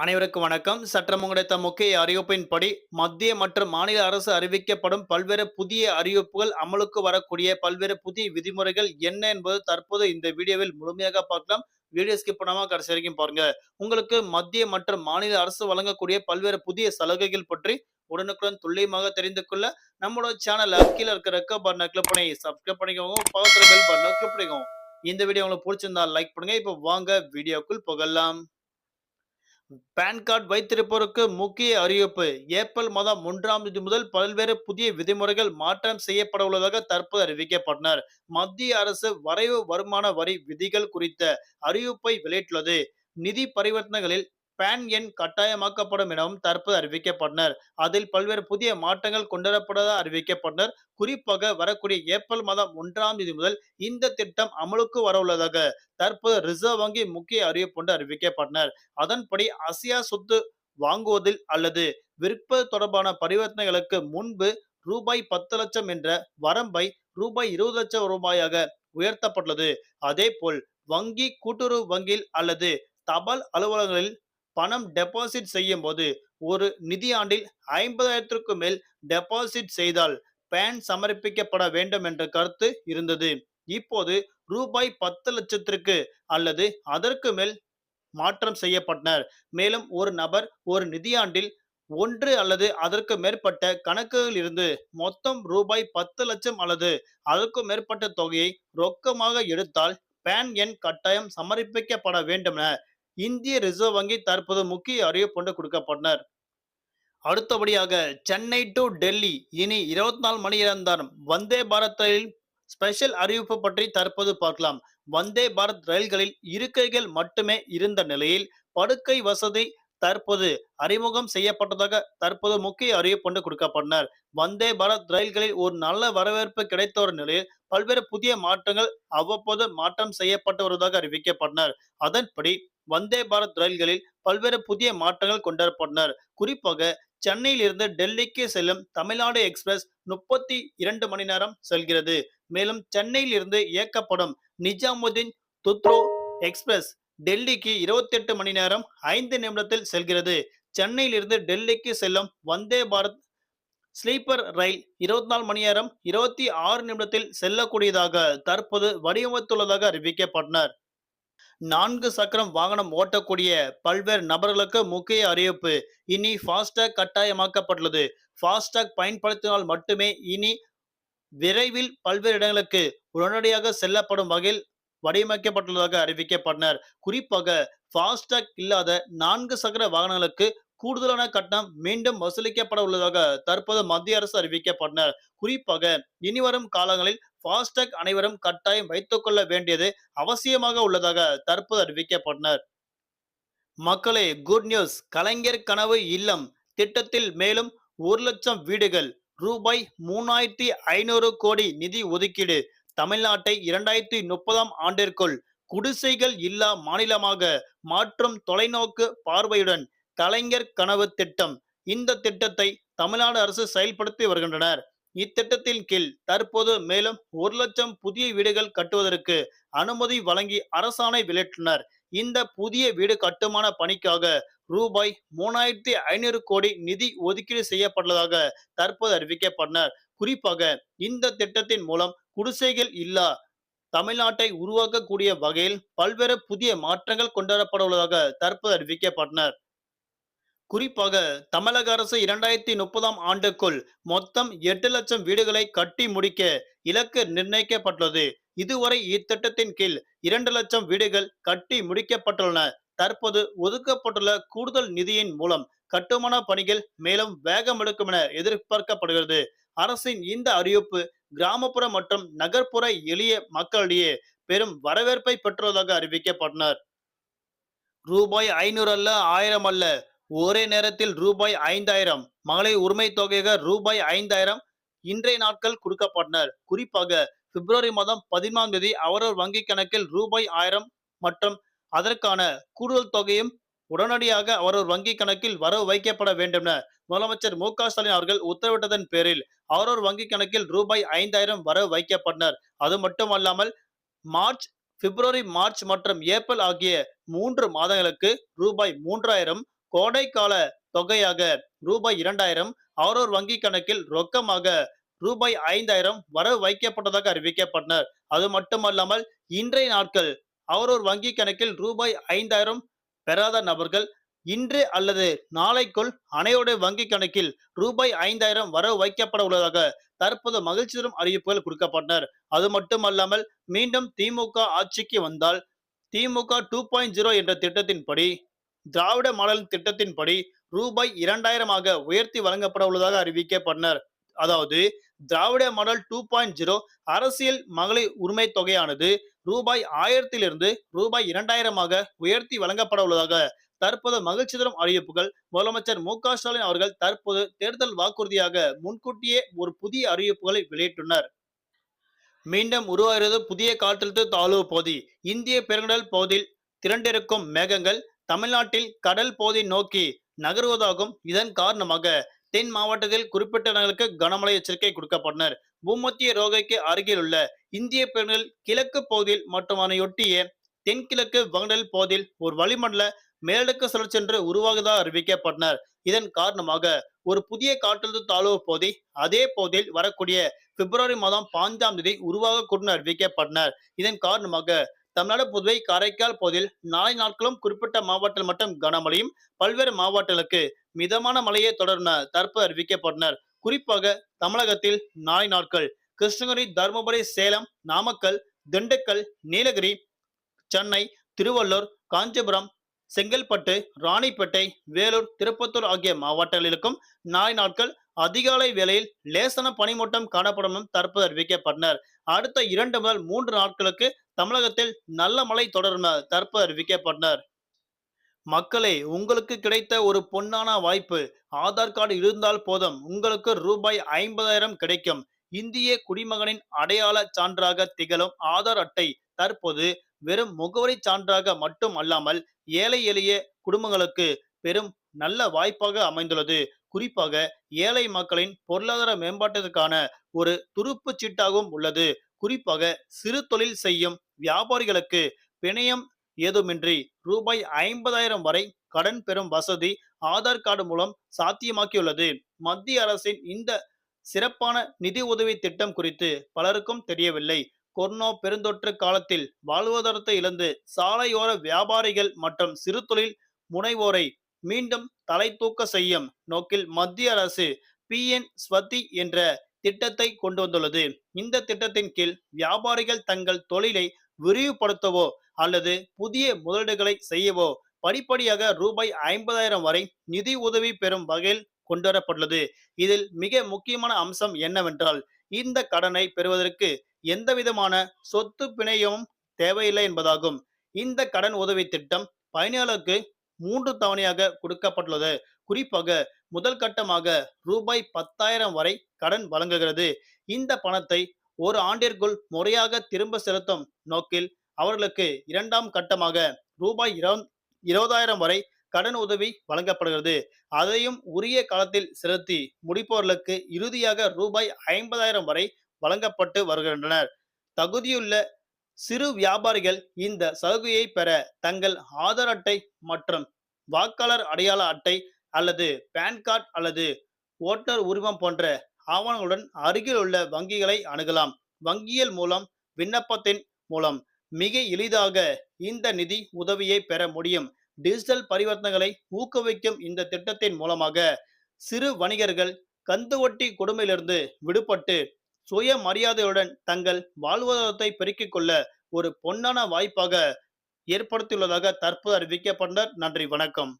அனைவருக்கும் வணக்கம். சற்றம் கிடைத்த முக்கிய அறிவிப்பின்படி மத்திய மற்றும் மாநில அரசு அறிவிக்கப்படும் பல்வேறு புதிய அறிவிப்புகள் அமலுக்கு வரக்கூடிய பல்வேறு புதிய விதிமுறைகள் என்ன என்பது தற்போது இந்த வீடியோவில் முழுமையாக பார்க்கலாம். வீடியோ ஸ்கிப் பண்ணாம கடைசி வரைக்கும் பாருங்க. உங்களுக்கு மத்திய மற்றும் மாநில அரசு வழங்கக்கூடிய பல்வேறு புதிய சலுகைகள் பற்றி உடனுக்குடன் துல்லியமாக தெரிந்து கொள்ள நம்மளோட சேனல் கீழே இருக்கிற ரெக்க பட்டனை கிளிக் பண்ணி சப்ஸ்கிரைப் பண்ணிக்கோங்க. பக்கத்தில் பெல் பட்டனை கிளிக் பண்ணிக்கோங்க. இந்த வீடியோ உங்களுக்கு பிடிச்சிருந்தா லைக் பண்ணுங்க. இப்போ வாங்க வீடியோக்குள் புகழலாம் பான் கார்டு வைத்திருப்போருக்கு முக்கிய அறிவிப்பு. ஏப்ரல் மாதம் ஒன்றாம் தேதி முதல் பல்வேறு புதிய விதிமுறைகள் மாற்றம் செய்யப்பட உள்ளதாக தற்போது அறிவிக்கப்பட்டனர். மத்திய அரசு வரைவு வருமான வரி விதிகள் குறித்த அறிவிப்பை வெளியிட்டுள்ளது. நிதி பரிவர்த்தனைகளில் பேன் எண் கட்டாயமாக்கப்படும் எனவும் தற்போது அறிவிக்கப்பட்டனர். அதில் பல்வேறு புதிய மாற்றங்கள் கொண்டுவரப்பட்டதாக அறிவிக்கப்பட்டனர். குறிப்பாக வரக்கூடிய ஏப்ரல் மாதம் ஒன்றாம் தேதி முதல் இந்த திட்டம் அமலுக்கு வர உள்ளதாக தற்போது ரிசர்வ் வங்கி முக்கிய அறிவிப்பு அறிவிக்கப்பட்டனர். அதன்படி அசியா சொத்து வாங்குவதில் அல்லது விற்பது தொடர்பான பரிவர்த்தனைகளுக்கு முன்பு ரூபாய் பத்து லட்சம் என்ற வரம்பை ரூபாய் இருபது லட்சம் ரூபாயாக உயர்த்தப்பட்டுள்ளது. அதே போல் வங்கி கூட்டுறவு வங்கியில் அல்லது தபால் அலுவலகங்களில் பணம் டெபாசிட் செய்யும் போது ஒரு நிதியாண்டில் ஐம்பதாயிரத்திற்கும் மேல் டெபாசிட் செய்தால் பேன் சமர்ப்பிக்கப்பட வேண்டும் என்ற கருத்து இருந்தது. இப்போது ரூபாய் பத்து லட்சத்திற்கு அல்லது அதற்கு மேல் மாற்றம் செய்யப்பட்டனர். மேலும் ஒரு நபர் ஒரு நிதியாண்டில் ஒன்று அல்லது அதற்கு மேற்பட்ட கணக்குகளில் இருந்து மொத்தம் ரூபாய் பத்து லட்சம் அல்லது அதற்கும் மேற்பட்ட தொகையை ரொக்கமாக எடுத்தால் பேன் எண் கட்டாயம் சமர்ப்பிக்கப்பட வேண்டும் என இந்திய ரிசர்வ் வங்கி தற்போது முக்கிய அறிவிப்பு கொடுக்கப்பட்டனர் அடுத்தபடியாக சென்னை டு டெல்லி இனி இருபத்தி நாலு மணி நேரம் வந்தே பாரத் ரயில் ஸ்பெஷல் அறிவிப்பு பற்றி தற்போது பார்க்கலாம். வந்தே பாரத் ரயில்களில் இருக்கைகள் மட்டுமே இருந்த நிலையில் படுக்கை வசதி தற்போது அறிமுகம் செய்யப்பட்டதாக தற்போது முக்கிய அறிவிப்பு கொடுக்கப்பட்டனர் வந்தே பாரத் ரயில்களில் ஒரு நல்ல வரவேற்பு கிடைத்த ஒரு நிலையில் பல்வேறு புதிய மாற்றங்கள் அவ்வப்போது மாற்றம் செய்யப்பட்டு வருவதாக அறிவிக்கப்பட்டனர் அதன்படி வந்தே பாரத் ரயில்களில் பல்வேறு புதிய மாற்றங்கள் கொண்டாடப்பட்டனர். குறிப்பாக சென்னையில் இருந்து டெல்லிக்கு செல்லும் தமிழ்நாடு எக்ஸ்பிரஸ் முப்பத்தி இரண்டு மணி நேரம் செல்கிறது. மேலும் சென்னையில் இருந்து இயக்கப்படும் நிஜாமுதீன் துத்ரோ எக்ஸ்பிரஸ் டெல்லிக்கு இருபத்தி எட்டு மணி நேரம் ஐந்து நிமிடத்தில் செல்கிறது. சென்னையில் இருந்து டெல்லிக்கு செல்லும் வந்தே பாரத் ஸ்லீப்பர் ரயில் இருபத்தி நாலு மணி நேரம் இருபத்தி ஆறு நிமிடத்தில் செல்லக்கூடியதாக தற்போது வடிவமைத்துள்ளதாக அறிவிக்கப்பட்டனர். நான்கு சக்கரம் வாகனம் ஓட்டக்கூடிய பல்வேறு நபர்களுக்கு முக்கிய அறிவிப்பு. இனி ஃபாஸ்டாக் கட்டாயமாக்கப்பட்டுள்ளது. ஃபாஸ்டாக் பயன்படுத்தினால் மட்டுமே இனி விரைவில் பல்வேறு இடங்களுக்கு உடனடியாக செல்லப்படும் வகையில் வடிவமைக்கப்பட்டுள்ளதாக அறிவிக்கப்பட்டனர். குறிப்பாக ஃபாஸ்டாக் இல்லாத நான்கு சக்கர வாகனங்களுக்கு கூடுதலான கட்டணம் மீண்டும் வசூலிக்கப்பட உள்ளதாக தற்போது மத்திய அரசு அறிவிக்கப்பட்டனர். குறிப்பாக இனிவரும் காலங்களில் ஃபாஸ்டாக் அனைவரும் கட்டாயம் வைத்துக்கொள்ள வேண்டியது அவசியமாக உள்ளதாக தற்போது அறிவிக்கப்பட்டனர். மக்களே குட் நியூஸ் கலைஞர் கனவு இல்லம். திட்டத்தில் மேலும் ஒரு லட்சம் வீடுகள் ரூபாய் மூணாயிரத்தி ஐநூறு கோடி நிதி ஒதுக்கீடு. தமிழ்நாட்டை இரண்டாயிரத்தி முப்பதாம் ஆண்டிற்குள் குடிசைகள் இல்லா மாநிலமாக மாற்றும் தொலைநோக்கு பார்வையுடன் கலைஞர் கனவு திட்டம். இந்த திட்டத்தை தமிழ்நாடு அரசு செயல்படுத்தி வருகின்றனர். இத்திட்டத்தின் கீழ் தற்போது மேலும் ஒரு லட்சம் புதிய வீடுகள் கட்டுவதற்கு அனுமதி வழங்கி அரசாணை வெளியிட்டனர் இந்த புதிய வீடு கட்டுமான பணிக்காக ரூபாய் மூணாயிரத்தி ஐநூறு கோடி நிதி ஒதுக்கீடு செய்யப்பட்டுள்ளதாக தற்போது அறிவிக்கப்பட்டனர். குறிப்பாக இந்த திட்டத்தின் மூலம் குடிசைகள் இல்லா தமிழ்நாட்டை உருவாக்கக்கூடிய வகையில் பல்வேறு புதிய மாற்றங்கள் கொண்டுவரப்பட உள்ளதாக தற்போது அறிவிக்கப்பட்டனர். குறிப்பாக தமிழக அரசு இரண்டாயிரத்தி முப்பதாம் ஆண்டுக்குள் மொத்தம் எட்டு லட்சம் வீடுகளை கட்டி முடிக்க இலக்கு நிர்ணயிக்கப்பட்டுள்ளது. இதுவரை இத்திட்டத்தின் கீழ் இரண்டு லட்சம் வீடுகள் கட்டி முடிக்கப்பட்டுள்ளன. தற்போது ஒதுக்கப்பட்டுள்ள கூடுதல் நிதியின் மூலம் கட்டுமான பணிகள் மேலும் வேகம் எடுக்கும் என எதிர்பார்க்கப்படுகிறது. அரசின் இந்த அறிவிப்பு கிராமப்புற மற்றும் நகர்ப்புற எளிய மக்களிடையே பெரும் வரவேற்பை பெற்றுள்ளதாக அறிவிக்கப்பட்டனர். ரூபாய் ஐநூறு அல்ல ஆயிரம் அல்ல ஒரே நேரத்தில் ரூபாய் ஐந்தாயிரம். மகளிர் உரிமை தொகையாக ரூபாய் ஐந்தாயிரம் இன்றைய நாட்கள் கொடுக்கப்பட்டனர். குறிப்பாக பிப்ரவரி மாதம் பதினாம் தேதி அவரவர் வங்கி கணக்கில் ரூபாய் ஆயிரம் மற்றும் அதற்கான கூடுதல் தொகையும் உடனடியாக அவரவர் வங்கி கணக்கில் வரவு வைக்கப்பட வேண்டும் என முதலமைச்சர் மு ஸ்டாலின் அவர்கள் உத்தரவிட்டதன் பேரில் அவரவர் வங்கி கணக்கில் ரூபாய் ஐந்தாயிரம் வரவு வைக்கப்பட்டனர். அது மட்டுமல்லாமல் மார்ச் பிப்ரவரி மார்ச் மற்றும் ஏப்ரல் ஆகிய மூன்று மாதங்களுக்கு ரூபாய் மூன்றாயிரம் கோடைக்கால தொகையாக ரூபாய் இரண்டாயிரம் அவரோர் வங்கி கணக்கில் ரொக்கமாக ரூபாய் ஐந்தாயிரம் வரவு வைக்கப்பட்டதாக அறிவிக்கப்பட்டனர். அது மட்டுமல்லாமல் இன்றைய நாட்கள் அவரோர் வங்கி கணக்கில் ரூபாய் ஐந்தாயிரம் பெறாத நபர்கள் இன்று அல்லது நாளைக்குள் அனைவருடைய வங்கி கணக்கில் ரூபாய் ஐந்தாயிரம் வரவு வைக்கப்பட உள்ளதாக தற்போது மகிழ்ச்சி தரும் அறிவிப்புகள் கொடுக்கப்பட்டனர். அது மட்டுமல்லாமல் மீண்டும் திமுக ஆட்சிக்கு வந்தால் திமுக டூ பாயிண்ட் ஜீரோ என்ற திட்டத்தின்படி திராவிட மாடல் திட்டத்தின்படி ரூபாய் இரண்டாயிரமாக உயர்த்தி வழங்கப்பட உள்ளதாக அறிவிக்கப்பட்டனர். அதாவது Dravida model two point zero அரசியல் மகளிர் உரிமை தொகையானது ரூபாய் ஆயிரத்திலிருந்து ரூபாய் இரண்டாயிரமாக உயர்த்தி வழங்கப்பட உள்ளதாக தற்போது மகிழ்ச்சி தரும் அறிவிப்புகள். முதலமைச்சர் மு க ஸ்டாலின் அவர்கள் தற்போது தேர்தல் வாக்குறுதியாக முன்கூட்டியே ஒரு புதிய அறிவிப்புகளை வெளியிட்டுள்ளனர் மீண்டும் உருவாகிறது புதிய காற்றழுத்த தாழ்வு பகுதி. இந்திய பெருங்கடல் பகுதியில் திரண்டிருக்கும் மேகங்கள் தமிழ்நாட்டில் கடல் போதை நோக்கி நகர்வதாகும் இதன் காரணமாக தென் மாவட்டத்தில் குறிப்பிட்ட இடங்களுக்கு கனமழை எச்சரிக்கை கொடுக்கப்பட்டனர். பூமத்திய ரோகைக்கு அருகில் உள்ள இந்திய பெருங்கடல் கிழக்கு பகுதியில் மற்றும் அதனையொட்டிய தென்கிழக்கு வங்கடல் பகுதியில் ஒரு வளிமண்டல மேலடுக்கு சுழற்சென்று உருவாகுதா அறிவிக்கப்பட்டனர். இதன் காரணமாக ஒரு புதிய காற்றழுத்த தாழ்வு பகுதி அதே பகுதியில் வரக்கூடிய பிப்ரவரி மாதம் பாஞ்சாம் தேதி உருவாகக்கூடும் அறிவிக்கப்பட்டனர். இதன் காரணமாக தமிழ்நாடு புதுவை காரைக்கால் பகுதியில் நாளை நாட்களும் குறிப்பிட்ட மாவட்டத்தில் மட்டும் கனமழையும் பல்வேறு மாவட்டங்களுக்கு மிதமான மழையை தொடரும் தற்போது அறிவிக்கப்பட்டனர். குறிப்பாக தமிழகத்தில் நாளை நாட்கள் கிருஷ்ணகிரி தருமபுரி சேலம் நாமக்கல் திண்டுக்கல் நீலகிரி சென்னை திருவள்ளூர் காஞ்சிபுரம் செங்கல்பட்டு ராணிப்பேட்டை வேலூர் திருப்பத்தூர் ஆகிய மாவட்டங்களிலும் நாளை நாட்கள் அதிகாலை வேளையில் லேசான பனிமூட்டம் காணப்படும் தற்போது அறிவிக்கப்பட்டனர். அடுத்த இரண்டு முதல் மூன்று நாட்களுக்கு தமிழகத்தில் நல்ல மழை தொடரும் தற்போது அறிவிக்கப்பட்டனர். மக்களே உங்களுக்கு கிடைத்த ஒரு பொன்னான வாய்ப்பு. ஆதார் கார்டு இருந்தால் போதும். உங்களுக்கு ரூபாய் ஐம்பதாயிரம் கிடைக்கும். இந்திய குடிமகனின் அடையாள சான்றாக திகழும் ஆதார் அட்டை தற்போது வெறும் முகவரி சான்றாக மட்டும் அல்லாமல் ஏழை எளிய குடும்பங்களுக்கு பெரும் நல்ல வாய்ப்பாக அமைந்துள்ளது. குறிப்பாக ஏழை மக்களின் பொருளாதார மேம்பாட்டிற்கான ஒரு துருப்பு சீட்டாகவும் உள்ளது. குறிப்பாக சிறு தொழில் செய்யும் வியாபாரிகளுக்கு பிணையம் ஏதுமின்றி ரூபாய் ஐம்பதாயிரம் வரை கடன் பெறும் வசதி ஆதார் கார்டு மூலம் சாத்தியமாக்கியுள்ளது. மத்திய அரசின் இந்த சிறப்பான நிதி உதவி திட்டம் குறித்து பலருக்கும் தெரியவில்லை. கொரோனா பெருந்தொற்று காலத்தில் வாழ்வாதாரத்தை இழந்து சாலையோர வியாபாரிகள் மற்றும் சிறு தொழில் முனைவோரை மீண்டும் தலை தூக்க செய்யும் நோக்கில் மத்திய அரசு பி. என். ஸ்வதி என்ற திட்டத்தை கொண்டு வந்துள்ளது. இந்த திட்டத்தின் கீழ் வியாபாரிகள் தங்கள் தொழிலை விரிவுபடுத்தவோ அல்லது புதிய முதலீடுகளை செய்யவோ படிப்படியாக ரூபாய் ஐம்பதாயிரம் வரை நிதி உதவி பெறும் வகையில் கொண்டுவரப்பட்டுள்ளது. இதில் மிக முக்கியமான அம்சம் என்னவென்றால் இந்த கடனை பெறுவதற்கு எந்த விதமான சொத்து பிணையமும் தேவையில்லை என்பதாகும். இந்த கடன் உதவி திட்டம் பயனாளருக்கு மூன்று தவணையாக கொடுக்கப்பட்டுள்ளது. குறிப்பாக முதல் கட்டமாக ரூபாய் பத்தாயிரம் வரை கடன் வழங்குகிறது. இந்த பணத்தை ஒரு ஆண்டிற்குள் முறையாக திரும்ப செலுத்தும் நோக்கில் அவர்களுக்கு இரண்டாம் கட்டமாக ரூபாய் இருபதாயிரம் வரை கடன் உதவி வழங்கப்படுகிறது. அதையும் உரிய காலத்தில் செலுத்தி முடிப்பவர்களுக்கு இறுதியாக ரூபாய் ஐம்பதாயிரம் வரை வழங்கப்பட்டு வருகின்றனர். தகுதியுள்ள சிறு வியாபாரிகள் இந்த சலுகையை பெற தங்கள் ஆதார் அட்டை மற்றும் வாக்காளர் அடையாள அட்டை அல்லது பேன் கார்டு அல்லது ஓட்டர் உரிமம் போன்ற ஆவணங்களுடன் அருகில் உள்ள வங்கிகளை அணுகலாம். வங்கியல் மூலம் விண்ணப்பத்தின் மூலம் மிக எளிதாக இந்த நிதி உதவியை பெற முடியும். டிஜிட்டல் பரிவர்த்தனைகளை ஊக்குவிக்கும் இந்த திட்டத்தின் மூலமாக சிறு வணிகர்கள் கந்துவட்டி கொடுமையிலிருந்து விடுபட்டு சுயமரியாதையுடன் தங்கள் வாழ்வாதாரத்தை பெருக்கிக் கொள்ள ஒரு பொன்னான வாய்ப்பாக ஏற்படுத்தியுள்ளதாக தற்போது அறிவிக்கப்பட்டனர் நன்றி வணக்கம்.